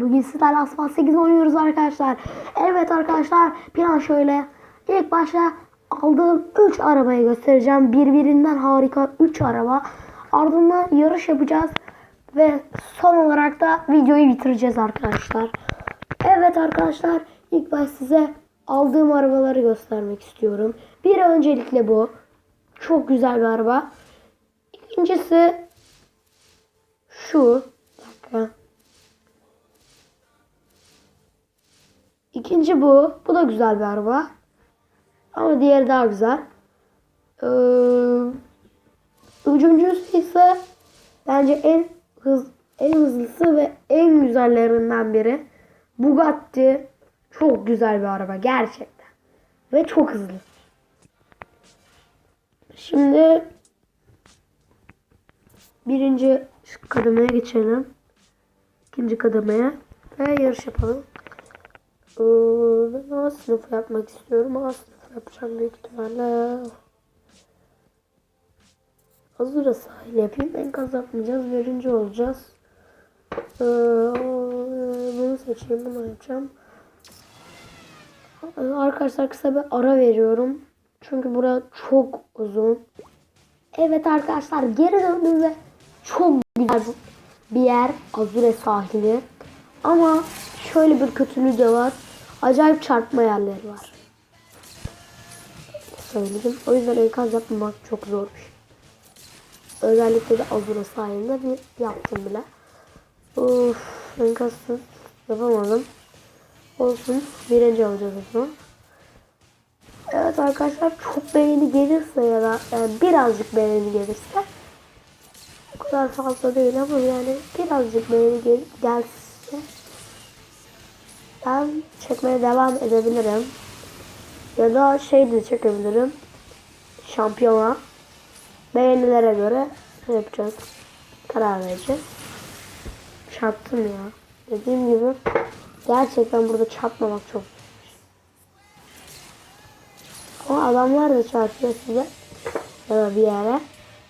Bugün sizlerle Asfalt 8 oynuyoruz arkadaşlar. Evet arkadaşlar plan şöyle. İlk başta aldığım 3 arabayı göstereceğim. Birbirinden harika 3 araba. Ardından yarış yapacağız. Ve son olarak da videoyu bitireceğiz arkadaşlar. Evet arkadaşlar ilk baş size aldığım arabaları göstermek istiyorum. Bir öncelikle bu. Çok güzel bir araba. İkincisi şu. Bir dakika. İkinci bu. Bu da güzel bir araba. Ama diğeri daha güzel. Ee, üçüncüsü ise bence en hız en hızlısı ve en güzellerinden biri. Bugatti. Çok güzel bir araba gerçekten. Ve çok hızlı. Şimdi birinci kademeye geçelim. İkinci kademeye ve yarış yapalım. Ben A sınıfı yapmak istiyorum. A sınıfı yapacağım büyük ihtimalle. Azura sahil yapayım. Enkaz yapmayacağız. Birinci olacağız. Ee, bunu seçeyim. Bunu yapacağım. Arkadaşlar kısa bir ara veriyorum. Çünkü bura çok uzun. Evet arkadaşlar geri döndüm ve çok güzel bir yer. Azure sahili. Ama şöyle bir kötülüğü de var. Acayip çarpma yerleri var. Söyledim. O yüzden enkaz yapmamak çok zormuş. Özellikle de Azure sahilinde bir yaptım bile. Of, enkazsız yapamadım. Olsun. Birinci olacağız o. Evet arkadaşlar çok beğeni gelirse ya da yani birazcık beğeni gelirse o kadar fazla değil ama yani birazcık beğeni gel gelse ben çekmeye devam edebilirim. Ya da şey de çekebilirim. Şampiyona. Beğenilere göre yapacağız? Karar vereceğiz. Çarptım ya. Dediğim gibi gerçekten burada çarpmamak çok ama adamlar da çarpıyor size. Ya da bir yere.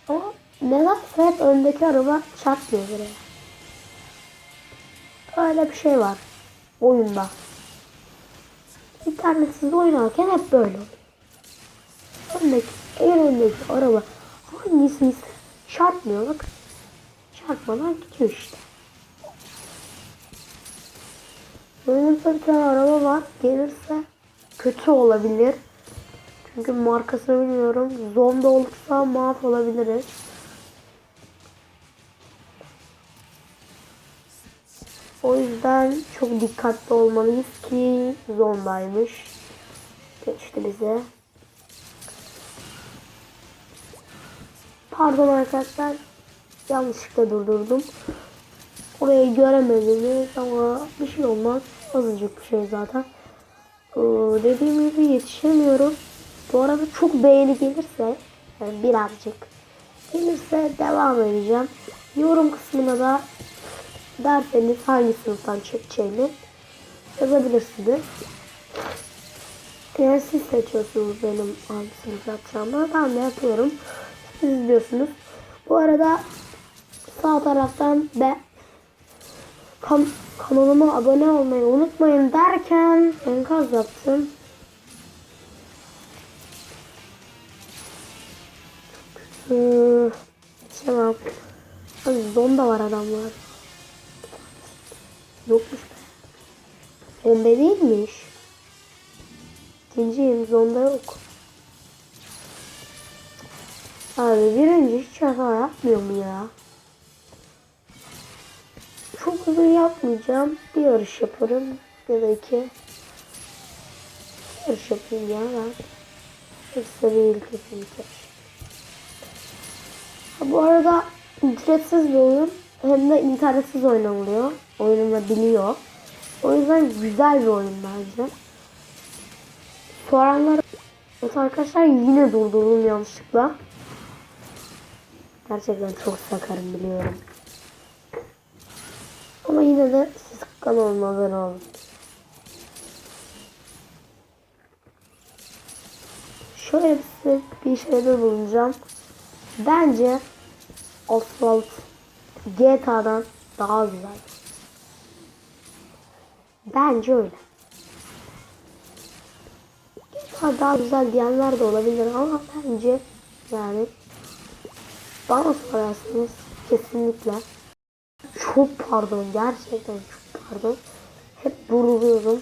Ama neden hep öndeki araba çarpmıyor buraya. Öyle bir şey var. Oyunda. İnternetsiz oynarken hep böyle oluyor. Öndeki, en öndeki araba hangisi çarpmıyor bak. Çarpmadan gidiyor işte. Önümüzde bir tane araba var. Gelirse kötü olabilir. Çünkü markasını bilmiyorum. Zonda olursa mahvolabiliriz. O yüzden çok dikkatli olmalıyız ki zondaymış. Geçti bize. Pardon arkadaşlar. Yanlışlıkla durdurdum. Orayı göremediniz ama bir şey olmaz. Azıcık bir şey zaten. Ee, dediğim gibi yetişemiyorum. Bu arada çok beğeni gelirse yani birazcık gelirse devam edeceğim. Yorum kısmına da derseniz hangi sınıftan çekeceğimi yazabilirsiniz. Yani siz seçiyorsunuz benim hangi sınıf yapacağımı. Ben de yapıyorum. Siz izliyorsunuz. Bu arada sağ taraftan be kan kanalıma abone olmayı unutmayın derken enkaz yaptım. Ee, tamam. Abi zonda var adamlar. Yokmuş be. Pembe değilmiş. İkinciyim zonda yok. Abi birinci hiç hata yapmıyor mu ya? Çok uzun yapmayacağım. Bir yarış yaparım. Ya da iki. Yarış yapayım ya ben. Hepsi değil kesinlikle. Ha, bu arada ücretsiz bir oyun. Hem de internetsiz oynanılıyor. Oynanabiliyor. O yüzden güzel bir oyun bence. Soranlar Evet arkadaşlar yine durdurdum yanlışlıkla. Gerçekten çok sakarım biliyorum. Ama yine de siz kanalıma abone olun. Şöyle size bir şeyde bulunacağım. Bence Asphalt GTA'dan daha güzel. Bence öyle. Daha, güzel diyenler de olabilir ama bence yani bana sorarsanız kesinlikle çok pardon gerçekten çok pardon hep vuruluyorum.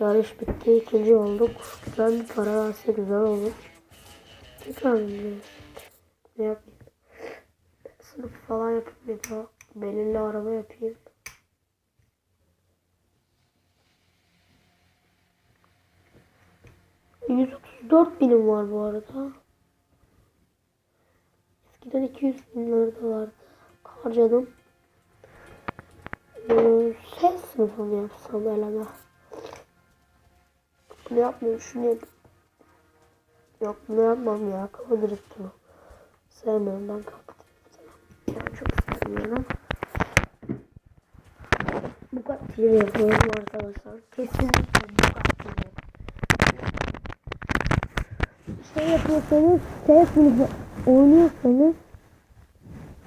Yarış bitti ikinci olduk. Güzel bir para verse güzel olur. Tekrar? Ne yapayım? Sınıf falan yapıp bir daha belirli araba yapayım. ...134 binim var bu arada. Eskiden 200 binler de vardı. Harcadım. Ee, ses sınıfı mı yapsam eleme? Bunu yapmayayım şunu yap. Yok bunu yapmam ya. Kafa bu. Sevmiyorum ben kafa. Yani çok sevmiyorum. Bu kadar yapıyorum arkadaşlar. Kesinlikle bu kadar şey yapıyorsanız, sınıfı oynuyorsanız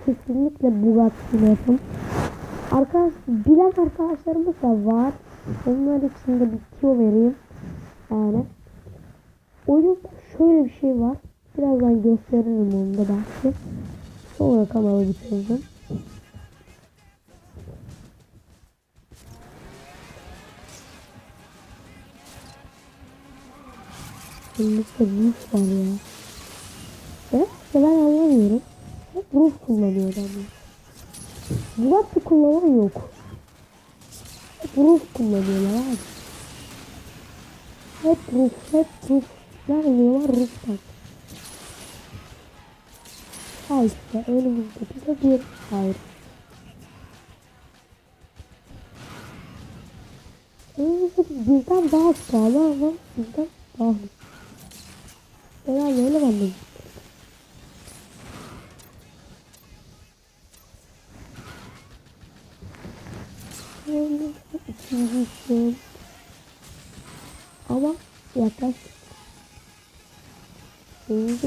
kesinlikle Bugatti yapın. Arkadaş, bilen arkadaşlarımız da var. Onlar için de bir tüyo vereyim. Yani. Oyunda şöyle bir şey var. Birazdan gösteririm onu da belki. Sonra kanalı bitirdim. Kesinlikle Rus var ya. Evet, ben anlamıyorum. Hep Rus kullanıyor adamlar. Bugatti kullanan yok. Hep Rus kullanıyorlar abi. Hep Rus, hep Rus. Ne alıyorlar Rus'tan. Ha işte önümüzdeki de bir hayır. Bizden daha pahalı ama bizden daha Herhalde öyle ben İkinci. Ama yaklaşık. Şimdi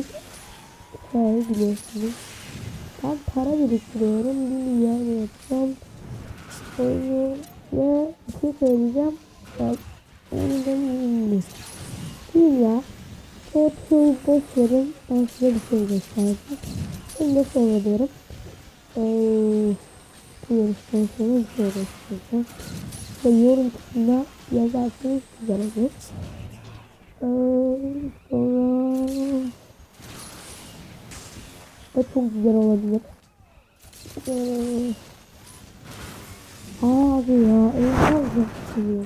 şey biliyorsunuz. Ben para biriktiriyorum. Bir yer yapacağım. Sonra ve bir şey söyleyeceğim. Ben onu da bilmiyorum. Değil ya. Şeyi boş verin. Ben size bir şey göstereceğim. Şimdi sonra diyorum. Ee, bu yarıştan sonra bir şey göstereceğim. Ve yorum kısmına yazarsanız güzel olur. Ee, sonra da çok güzel olabilir. Ee, abi ya en fazla çıkıyor.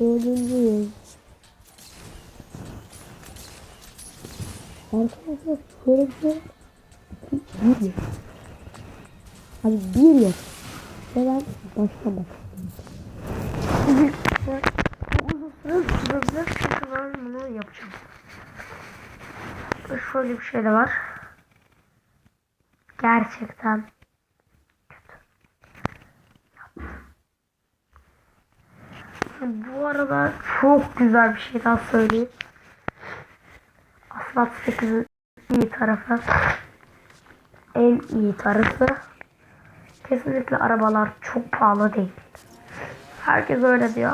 Dördüncü Arkadaşlar şöyle bir şey bir yok. Hani bir yok. Ve ben çünkü ben bunu yapacağım. Şöyle bir şey de var. Gerçekten. Bu arada çok güzel bir şey daha söyleyeyim. Asfalt 8'in iyi tarafı. En iyi tarafı. Kesinlikle arabalar çok pahalı değil. Herkes öyle diyor.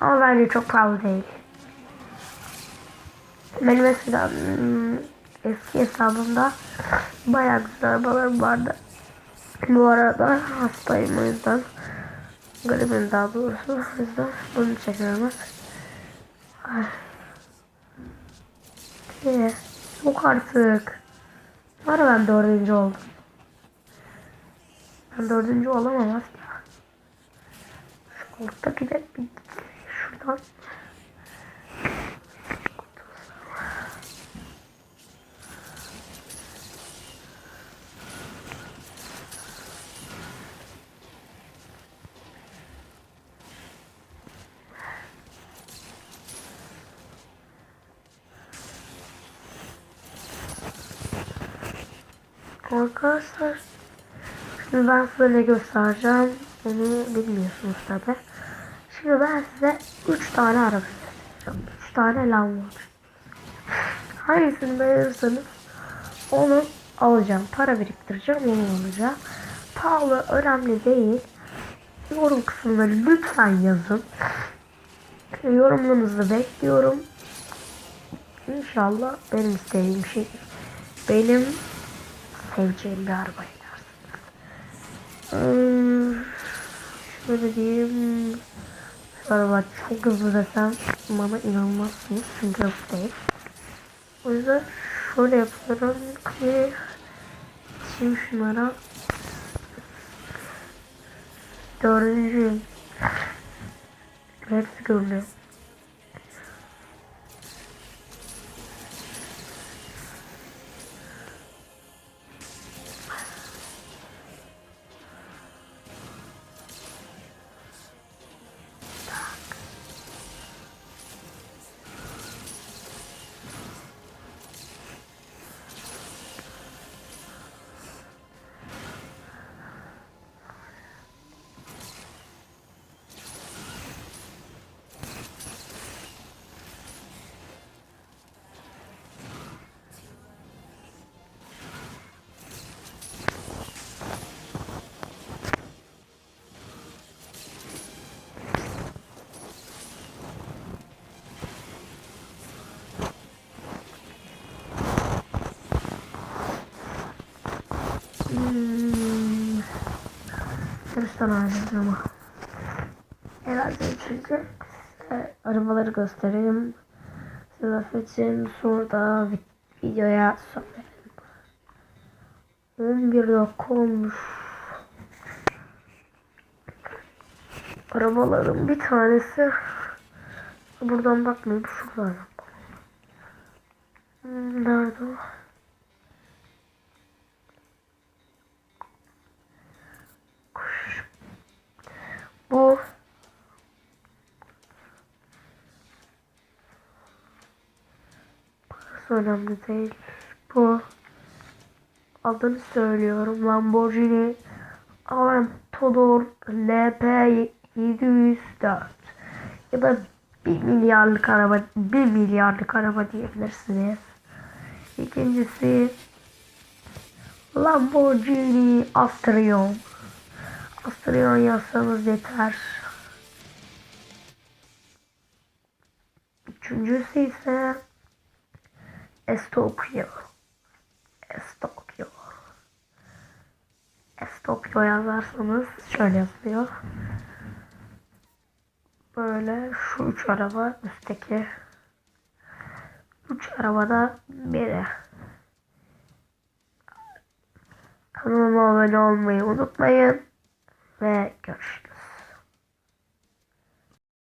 Ama bence çok pahalı değil. Benim eskiden hmm, eski hesabımda bayağı güzel arabalar vardı. Bu arada hastayım o yüzden. Garibim daha doğrusu. O yüzden bunu çekiyorum. Ay. Ee, Yok artık. Var ben dördüncü oldum. Ben dördüncü olamam ya. Şu koltuktaki de bir şuradan. Arkadaşlar şimdi ben size ne göstereceğim onu bilmiyorsunuz tabi. Şimdi ben size 3 tane araba göstereceğim. 3 tane Lamborghini. Hangisini beğenirseniz onu alacağım. Para biriktireceğim onu alacağım. pahalı önemli değil. Yorum kısmına lütfen yazın. Yorumlarınızı bekliyorum. İnşallah benim istediğim şey benim seveceğim bir araba edersiniz. Hmm, şöyle diyeyim. Araba çok hızlı desem bana inanmazsınız çünkü hızlı değil. O yüzden şöyle yapıyorum ki şimdi şunlara dördüncü hepsi görünüyor. Hmm. Ayrıldım ama. Herhalde çünkü size arabaları göstereyim. Size affedin sonra da vi- videoya son verelim. 11 dakika olmuş. Arabaların bir tanesi buradan bakmayayım şuradan. Hmm, Nerede o? Bu Burası önemli değil. Bu adını söylüyorum. Lamborghini Aventador LP 704 ya da 1 milyarlık araba 1 milyarlık araba diyebilirsiniz. İkincisi Lamborghini Astron. Astron yazsanız yeter. Üçüncüsü ise Estokyo. Estokyo. Estokyo yazarsanız şöyle yazılıyor. Böyle şu üç araba üstteki üç arabada biri. Kanalıma abone olmayı unutmayın ve görüşürüz.